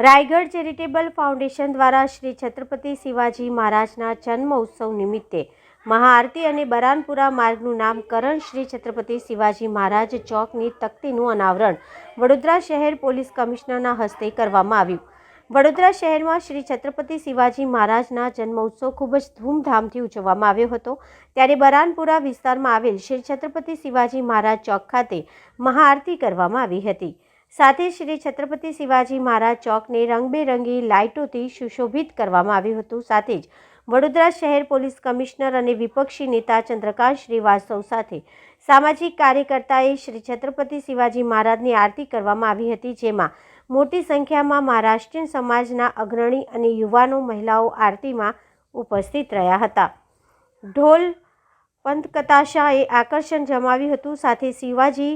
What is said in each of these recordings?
Raigad charitable foundation દ્વારા શ્રી છત્રપતિ શિવાજી મહારાજના જન્મ ઉત્સવ નિમિત્તે મહાઆરતી અને બરાનપુરા માર્ગનું નામકરણ શ્રી છત્રપતિ શિવાજી મહારાજ ચોકની તકતીનું અનાવરણ વડોદરા શહેર પોલીસ કમિશનરના હસ્તે કરવામાં આવ્યું. વડોદરા શહેરમાં શ્રી છત્રપતિ શિવાજી મહારાજના જન્મોત્સવ ખૂબ જ ધૂમધામથી ઉજવવામાં આવ્યો હતો. ત્યારે બરાનપુરા વિસ્તારમાં આવેલ શ્રી છત્રપતિ શિવાજી મહારાજ ચોક ખાતે મહાઆરતી કરવામાં આવી હતી. સાથે શ્રી છત્રપતિ શિવાજી મહારાજ ચોકને રંગબેરંગી લાઇટોથી સુશોભિત કરવામાં આવ્યું હતું. સાથે જ વડોદરા શહેર પોલીસ કમિશનર અને વિપક્ષી નેતા ચંદ્રકાંત શ્રીવાસ્તવ સાથે સામાજિક કાર્યકર્તાએ શ્રી છત્રપતિ શિવાજી મહારાજની આરતી કરવામાં આવી હતી, જેમાં મોટી સંખ્યામાં મહારાષ્ટ્રીયન સમાજના અગ્રણી અને યુવાનો મહિલાઓ આરતીમાં ઉપસ્થિત રહ્યા હતા. ઢોલ પંથકતાશાએ આકર્ષણ જમાવ્યું હતું. સાથે શિવાજી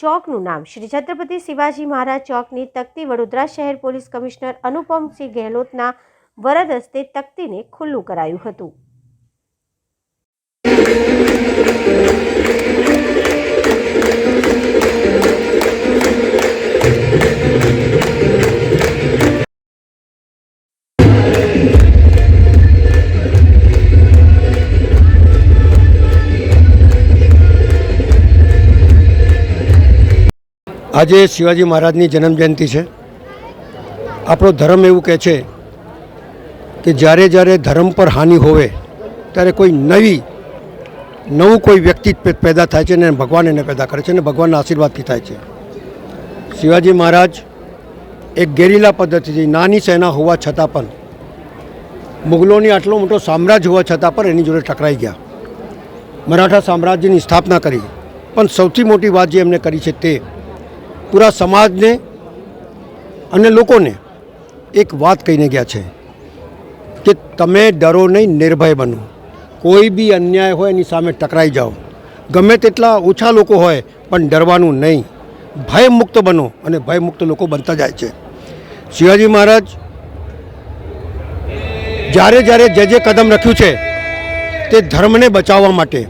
ચોકનું નામ. શ્રી છત્રપતિ શિવાજી મહારાજ ચોકની તકતી વડોદરા શહેર પોલીસ કમિશનર અનુપમસિંહ ગેહલોતના વરદ હસ્તે તકતીને ખુલ્લું કરાયું હતું. આજે શિવાજી મહારાજની જન્મજયંતિ છે. આપણો ધર્મ એવું કહે છે કે જ્યારે જ્યારે ધર્મ પર હાનિ હોવે, ત્યારે કોઈ નવી, નવું કોઈ વ્યક્તિ પેદા થાય છે ને ભગવાન એને પેદા કરે છે અને ભગવાનના આશીર્વાદથી થાય છે. શિવાજી મહારાજ એક ગેરીલા પદ્ધતિથી નાની સેના હોવા છતાં પણ, મુગલોની આટલો મોટો સામ્રાજ્ય હોવા છતાં પણ એની જોડે ટકરાઈ ગયા. મરાઠા સામ્રાજ્યની સ્થાપના કરી. પણ સૌથી મોટી વાત જે એમણે કરી છે તે પૂરા સમાજને અને લોકોને એક વાત કહીને ગયા છે કે તમે ડરો નહીં, નિર્ભય બનો. કોઈ બી અન્યાય હોય એની સામે ટકરાઈ જાઓ. ગમે તેટલા ઓછા લોકો હોય, પણ ડરવાનું નહીં. ભયમુક્ત બનો અને ભયમુક્ત લોકો બનતા જાય છે. શિવાજી મહારાજ, જ્યારે જ્યારે જે જે કદમ રખ્યું છે, તે ધર્મને બચાવવા માટે.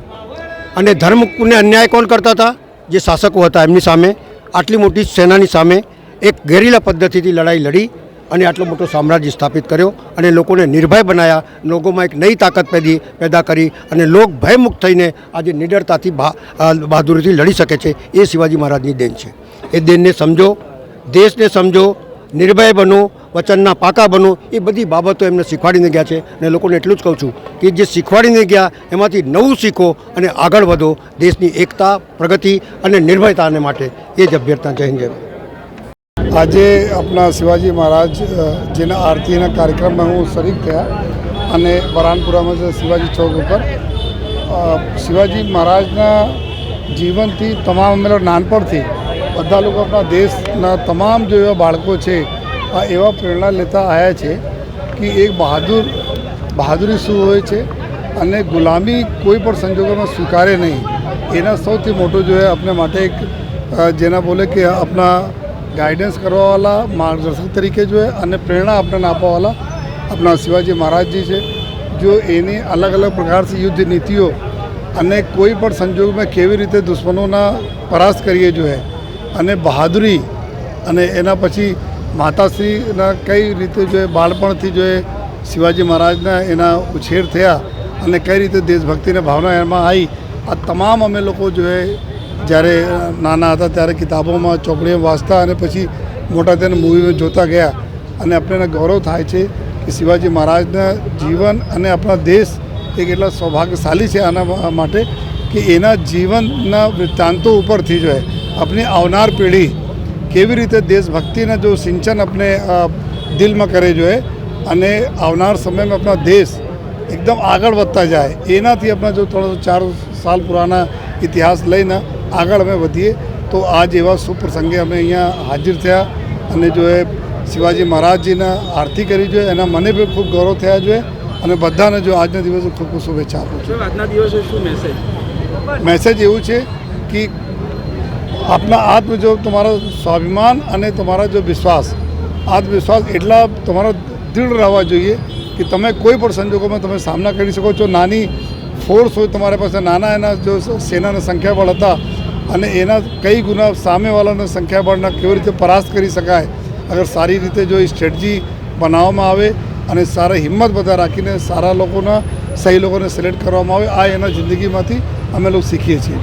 અને ધર્મને અન્યાય કોણ કરતા હતા? જે શાસકો હતા એમની સામે. આટલી મોટી સેનાની સામે એક ગેરીલા પદ્ધતિથી લડાઈ લડી અને આટલો મોટો સામ્રાજ્ય સ્થાપિત કર્યો અને લોકોને નિર્ભય બનાવ્યા લોકોમાં એક નવી તાકાત પેદી પેદા કરી અને લોક ભયમુક્ત થઈને આજે નિડરતાથી બહા- બહાદુરીથી લડી શકે છે એ શિવાજી મહારાજની દેન છે. એ દેનને સમજો, દેશને સમજો નિર્ભય બનો, વચનના પાકા બનો, એ બધી બાબતો એમને શીખવાડીને ગયા છે. અને લોકોને એટલું જ કહું છું કે જે શીખવાડીને ગયા, એમાંથી નવું શીખો અને આગળ વધો દેશની એકતા, પ્રગતિ અને નિર્ભયતાને માટે. એ જ અભ્યર્થના. જય હિન્દ આજે આપણા શિવાજી મહારાજ જેના આરતીના કાર્યક્રમમાં હું શરીક થયા અને બરાનપુરામાં છે શિવાજી ચોક ઉપર શિવાજી મહારાજના જીવનથી તમામ અમે નાનપણથી બધા લોકો આપણા દેશના તમામ જે એવા બાળકો છે, આ એવા પ્રેરણા લેતા આવ્યા છે કે એક બહાદુર, બહાદુરી શું હોય છે અને ગુલામી કોઈ પણ સંજોગોમાં સ્વીકારે નહીં. એના સૌથી મોટો જો એ આપણે માટે એક જેના બોલે કે આપણા ગાઈડન્સ કરવાવાળા માર્ગદર્શક તરીકે જોઈએ અને પ્રેરણા આપણને આપવાવાળા આપણા શિવાજી મહારાજજી છે, જો એની અલગ અલગ પ્રકારથી યુદ્ધ નીતિઓ અને કોઈ પણ સંજોગમાં કેવી રીતે દુશ્મનોના પરાસ્ત કરીએ જોઈએ અને બહાદુરી અને એના પછી માતાશ્રીના કઈ રીતે જો બાળપણથી જો શિવાજી મહારાજના એના ઉછેર થયા અને કઈ રીતે દેશભક્તિની ભાવના એમાં આવી આ તમામ અમે લોકો જો જ્યારે નાના હતા ત્યારે કિતાબોમાં ચોપડીમાં વાંચતા અને પછી મોટા તેને મૂવીમાં જોતા ગયા. અને આપણને ગૌરવ થાય છે કે શિવાજી મહારાજના જીવન અને આપણા દેશ એ કેટલા સૌભાગ્યશાળી છે આના માટે કે એના જીવનના વૃત્તાંતો ઉપરથી જો है આપણી આવનાર પેઢી કેવી રીતે દેશભક્તિના જો સિંચન આપણે દિલમાં કરે જોઈએ અને આવનાર સમયમાં આપણા દેશ એકદમ આગળ વધતા જાય એનાથી આપણા જો થોડો ચાર સાલ પુરાના ઇતિહાસ લઈને આગળ અમે વધીએ તો આજ એવા સુપ્રસંગે અમે અહીંયા હાજર થયા અને જો એ શિવાજી મહારાજજીના આરતી કરી જોઈએ એના મને બી ખૂબ ગૌરવ થયા જોઈએ અને બધાને જો આજના દિવસે ખૂબ ખૂબ શુભેચ્છા આપું છું. આજના દિવસે શું મેસેજ મેસેજ એવું છે કે આપના આત્મ જો તમારો સ્વાભિમાન અને તમારા જો વિશ્વાસ, આત્મવિશ્વાસ એટલા તમારો દૃઢ રહેવા જોઈએ કે તમે કોઈ પણ સંજોગોમાં તમે સામના કરી શકો છો. નાની ફોર્સ હોય તમારી પાસે, નાના એના જો સેનાના સંખ્યાબળ હતા અને એના કઈ ગુના સામેવાળાના સંખ્યાબળના કેવી રીતે પરાસ્ત કરી શકાય, અગર સારી રીતે જો એ સ્ટ્રેટજી બનાવવામાં આવે અને સારા હિંમત બધા રાખીને સારા લોકોના, સહી લોકોને સિલેક્ટ કરવામાં આવે, આ એના જિંદગીમાંથી અમે લોકો શીખીએ છીએ.